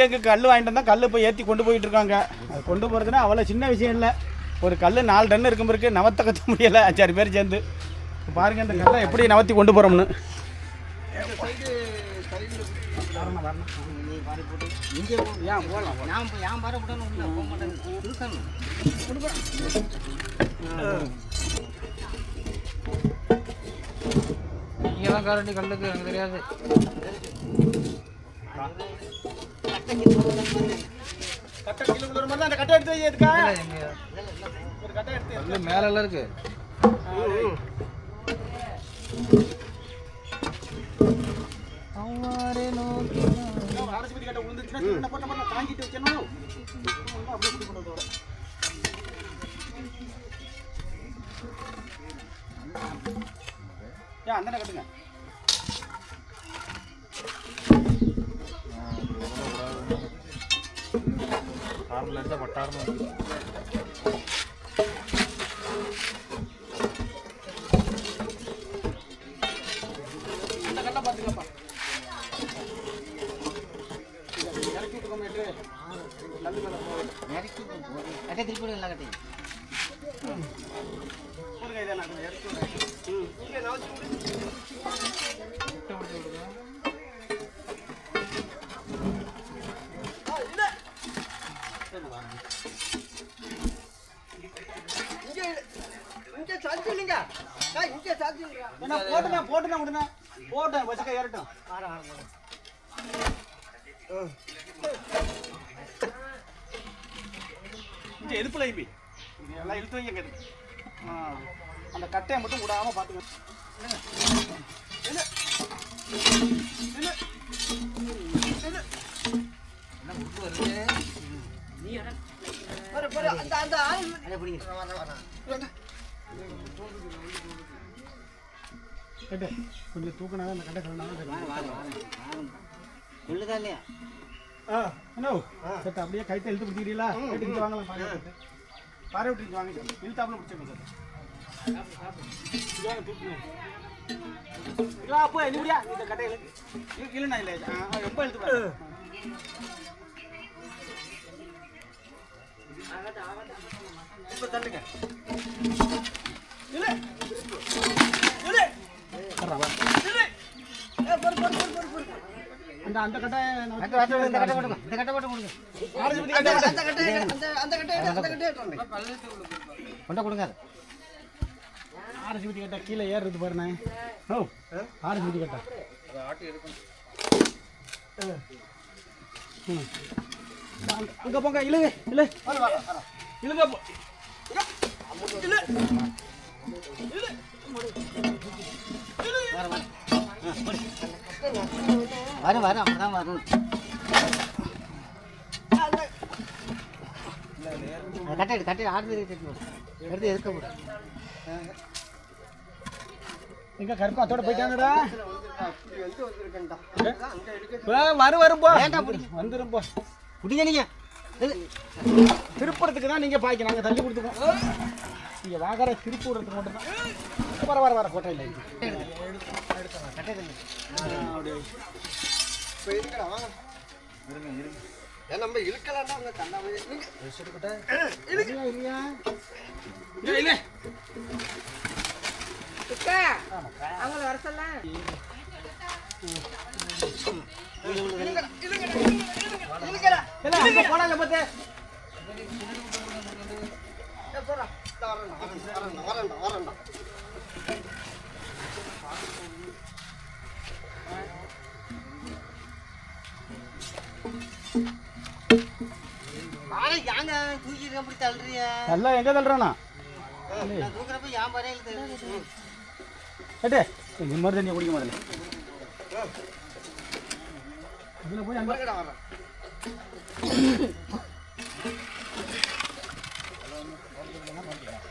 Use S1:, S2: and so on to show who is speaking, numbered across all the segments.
S1: செப்டி கல் வாங்கிட்டு வந்தால் கல் போய் ஏற்றி கொண்டு போயிட்டு இருக்காங்க. அது கொண்டு போகிறதுனா அவ்வளோ சின்ன விஷயம் இல்லை. ஒரு கல் நாலு டன் இருக்கும் இருக்கு. நவத்த கத்த முடியலை. அஞ்சாறு பேர் சேர்ந்து. பாருங்கள் பாருங்க இந்த கல்லை எப்படி நவத்தி கொண்டு போகிறோம்னு
S2: இங்கே
S3: கரண்டி கல்லுக்கு எனக்கு தெரியாது.
S1: கட்டை கீழே விழுற மாதிரி அந்த கட்டை எடுத்து வை எதுக்கா ஒரு கட்டை எடுத்து
S3: கல்லு மேல எல்லாம் இருக்கு
S1: ஆர்சிபி கட்டை விழுந்துச்சுன்னா என்ன பண்ண பண்ண தாங்கிட்டு வைக்கணும் அப்படியே கொண்டு வர ஏன் அந்த கட்டுங்க. కారణం అట్టే తిరిగి ఇలాగటి కూరగాయ నాకు నేర్చుకుంటే இங்கே
S2: சாத்தி இல்லைங்க இங்கே சாத்தி இல்லைங்க
S1: ஏன்னா போட்டுனா போட்டுனா வச்சுக்க ஏறட்டும் இங்கே எதுப்புல இம்பி. இது எல்லாம் இழுத்து வைங்க அந்த கட்டையை மட்டும் விடாம பாத்துங்க
S2: பாரு பாரு அந்த அந்த ஆள்
S1: கட்டை கொஞ்சம் தூக்கினா அந்த கட்டை கலனா
S2: சொல்லுதா இல்லையா?
S1: ஆ ஹலோ சரி அப்படியே கைத்தை இழுத்து பிடிக்கிறீங்களா கைட்டு இங்கே வாங்கலாம் பாரு பாறை விட்டு இங்கே வாங்க இழுத்தாப்புல பிடிச்சிருங்க சார். இல்ல அப்போ நீ முடியா? இந்த இல்லை இழுத்து. இப்ப தள்ளுங்க. அந்த அந்த கட்டை
S2: கட்டை போடுங்க கட்டை போட்டு கொடுங்க அந்த
S1: கட்டை
S2: அந்த கட்டை அந்த கட்டை கொண்ட கொடுங்க
S1: ஆரஞ்சு கட்டை கீழே ஏறுறது பாருண்ணே ஓ ஆரஞ்சு கட்டை அங்க- போங்க இழுங்க இழு. இழுங்க இழு
S2: வர வர வர வர அப்படிதான் வரும் அந்த கட்டை எடு கட்டை ஆடு கட்டி போடு எடுத்து எதுக்க போடு.
S1: எங்க கருப்பு அத்தோட போயிட்டாங்கடா. வா, வரும் வரும் போ. வந்துரும் போ.
S2: பிடிங்க நீங்க. இது.
S1: திருப்புறதுக்கு தான் நீங்க பாய்க்க நாங்க தள்ளி கொடுத்துக்கோம் இங்கே வாகர திருப்பூரத்துக்கு மட்டும்தான் வர தான் வர வர வர கோட்டையில்
S2: கட்டை எடுங்க.
S4: நம்ம இழுக்கலாம்டா அவங்க தன்னாவே
S1: இல்லையா இல்லையா இல்ல இல்ல இல்ல போனாங்க பாத்து
S4: வரேன்டா
S1: எல்லாம் எங்க தள்ளுறானா? ஏட்டே இந்த மாதிரி தண்ணியை குடிக்க முதல்ல. இதுல போய் அங்க
S4: வரேன்
S2: இந்த வயசு தூக்கு இது போடு, அது ஏத்தத்துல போடு இழுத்து பிடிங்க தள்ளாது தள்ளாது
S1: காலு இப்படி திருப்பிக்கலாமா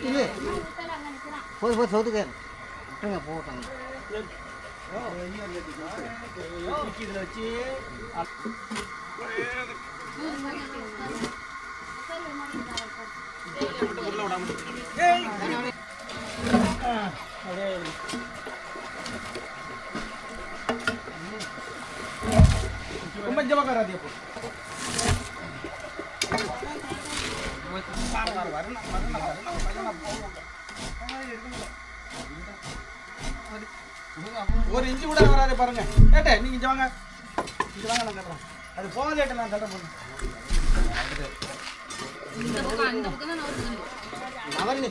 S2: இது போய் போய் சோத்துக்கு விட்டுருங்க போட்டாங்க
S1: இதில் வச்சு உள்ள விடாம ரொம்ப இந்த பக்கம் ஒரு இன்ச்சு கூட வராது பாருங்க. ஏட்டே நீங்க இங்க வாங்க. இங்க வாங்க நான் தட்டுறேன் அது போகாது ஏட்டே நான் தட்டுறேன் போதும்
S5: இந்த
S2: நவரணி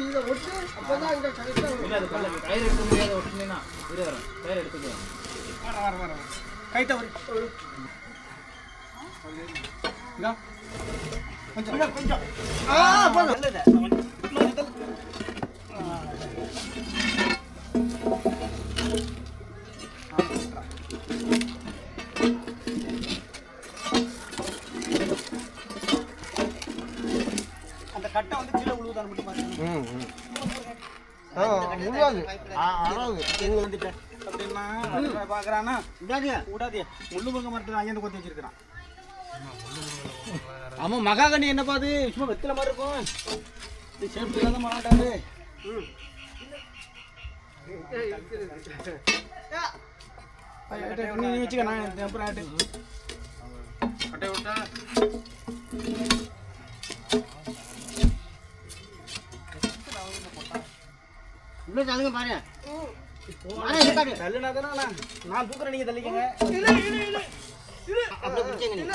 S4: இதை ஒட்டு. அப்பதான் இங்கே கரெக்டாக
S3: கயிறு எடுக்க முடியாது ஒட்டுனா இரு வரேன் கயிறு எடுத்துக்கோ.
S1: வர வர வர. கை தவறி. இதோ. கொஞ்சம் கொஞ்சம். ஆ போதும். அந்த கட்டை வந்து கீழே விழுவுதான்னு மட்டும் பாருங்க
S4: முடியாது ஆ அறாது
S1: எங்க வந்துட்டேன் பாக்குறானா
S2: விடாதீங்க
S1: கூடாதே முள்ளு முருங்க மரத்துல அங்கேருந்து கொத்தி வச்சிருக்கிறான். ஆமா மகாகனி என்னப்பா அது? சும்மா வெத்தில மாதிரி இருக்கும். இது சேஃப்டி தான் மாட்டாரு நீ வச்சுக்க நான் அப்புறம் ஆட்டு.
S3: கட்டை விட்டா?
S2: இப்படி தள்ளுங்க பாரு.
S1: தள்ளுனா தானே நான் தூக்குறேன் நீங்க தள்ளிக்கங்க.
S2: அப்படியே பிடிச்சங்க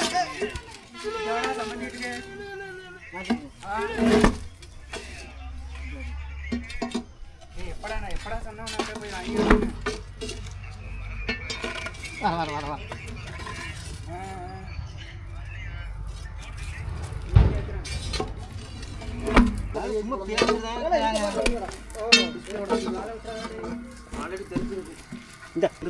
S1: எப்படா நான் எப்படா சொன்னா நான் அப்படியே போய் வாங்கி
S2: வர வர வர.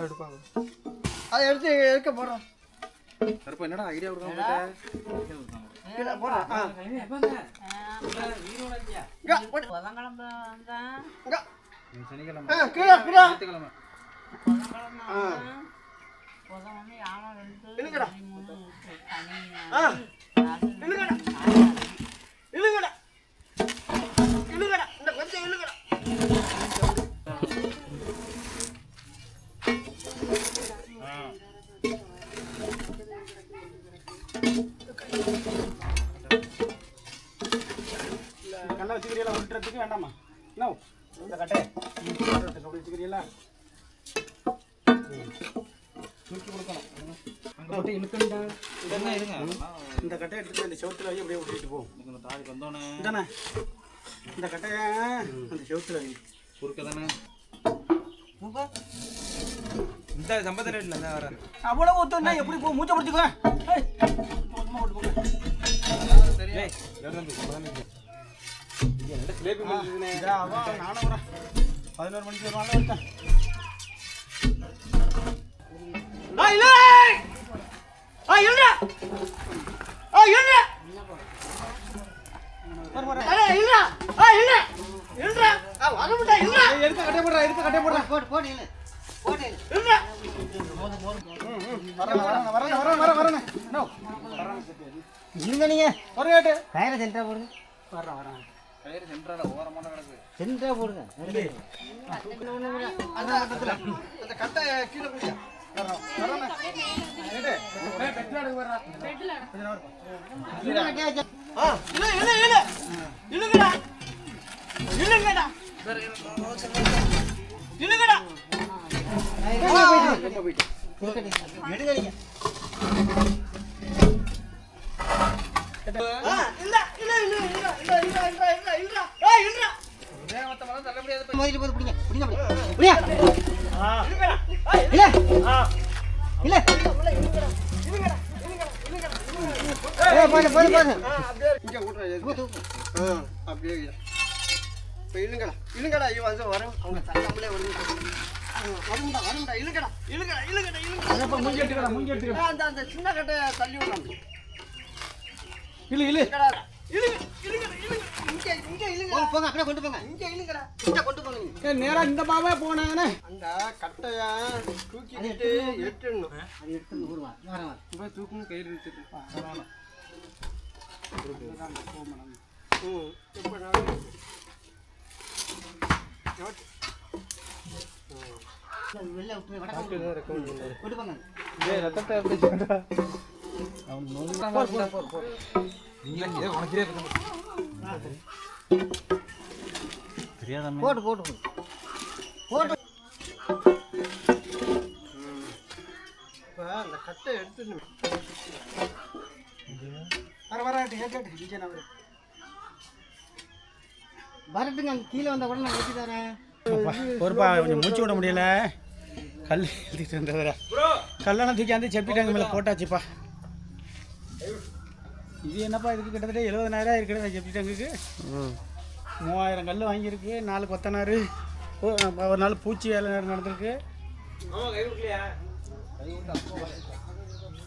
S3: எடுப்பாங்க
S4: அதை எடுத்து எடுக்க
S3: கருப்பா என்னடா ஐடியா கொடுக்காம
S4: கீழே போடுறேன் ஆ. போடு. இங்க.
S3: சனிக்கிழமை.
S4: ஆ கீழே கீழே.
S3: ஞாயிற்றுக்கிழமை.
S4: ஆ. இழுங்கடா ஆ. இழுங்கடா
S1: கண்ணை வச்சுக்கிறீங்களா விட்டுறதுக்கு வேண்டாமா என்ன இந்த கட்டை அப்படி வச்சுக்கிறீங்களா தூக்கி கொடுக்கணும். அங்கே போட்டு இழுக்கண்டா
S3: இதெல்லாம் இருங்க.
S1: இந்த கட்டையை எடுத்துட்டு இந்த செவத்துல வை அப்படியே விட்டுட்டு போ.
S3: இந்த தாடிக்கு வந்தோடனே.
S1: இதானே இந்த கட்டையை அந்த செவத்துல வை.
S3: குறுக்க தானே இந்த சம்பந்த ரேட்ல இருந்தா வர
S1: அவ்வளோ ஒத்துனா எப்படி போ? மூச்சை பிடிச்சிக்கோ. ஏய், பதினோரு மணிக்கு வருவாங்க ஒருத்தன் ஆ, இல்லை! ஆ, இல்லை! ஆ, இல்லை! வர, வர.
S4: அடே இல்ல ஏய், எடுத்து கட்டை போடுறா எடுத்து கட்டை போடுறா
S2: போட்டு போட்டு இல்லை போட்டு இல்லை
S4: வரேன் வரேன் வரேன் வரேன் வரேன் வரேன் நோ
S2: இருங்க நீங்க
S4: ஒரு கேட்டு
S2: கயிறை சென்டரா போடுங்க
S4: வரேன் வரேன்
S2: போடுங்க
S4: அந்த கட்டை கீழே ஏய் பெட்ல எடுக்க வரா
S6: பெட்ல
S2: எடுக்கிறீங்க மோதிட்டு போது பிடிங்க பிடிங்க பிடிங்க இல்ல இல்ல ஏய் போடு போடு போடு
S4: இங்க ஊட்றா
S2: தூக்கு, தூக்கு.
S4: ஆ அப்படியே இழுங்கடா இழுங்கடா இவன் வந்து வரும் அவங்க தள்ளம்பளே வருங்க வருங்கடா வருங்கடா இழுங்கடா இழுங்கடா இழுங்கடா இழுங்கடா மூஞ்சி எடுத்துக்கடா மூஞ்சி எடுத்துக்கடா அந்த அந்த சின்ன கட்டைய தள்ளி விடுறாங்க இழு இழு இழுங்க இழுங்கடா இழுங்க இங்க இங்க இழுங்க
S2: போங்க, அப்படியே கொண்டு போங்க.
S4: இங்க இழுங்கடா இங்க கொண்டு போங்க நீங்க.
S1: நேரா இந்த மாவே போனாங்கண்ணே
S4: அந்த கட்டைய தூக்கிட்டு எட்டுணும்.
S2: அது எடுத்து ஊருவா வரேன் வரேன்
S4: போய் தூக்கணும் கயிறு இழுத்துட்டு ம் இப்போ நான்
S2: வெளில விட்டு வடக்கு கொண்டு போங்க. போட்டு போட்டு போட்டு
S4: இப்போ அந்த கட்டை எடுத்துடணும் வர வர.
S2: வரட்டுங்க அங்க கீழே வந்த கூட நான் வெட்டி தரேன்.
S1: பொறுப்பா கொஞ்சம் மூச்சு விட முடியல. கல் எழுதிட்டு இருந்தவர கல்லெல்லாம் தூக்கி வந்து செப்பிட்டாங்க மேலே போட்டாச்சுப்பா. இது என்னப்பா இதுக்கு கிட்டத்தட்ட எழுபதனாயிரம் இருக்கிற செப்பிட்டாங்குக்கு மூவாயிரம் கல் வாங்கியிருக்கு நாலு கொத்தனாரு ஓ, ஒரு நாள் பூச்சி வேலை நடந்திருக்கு.
S3: ஆமா கை விடலையா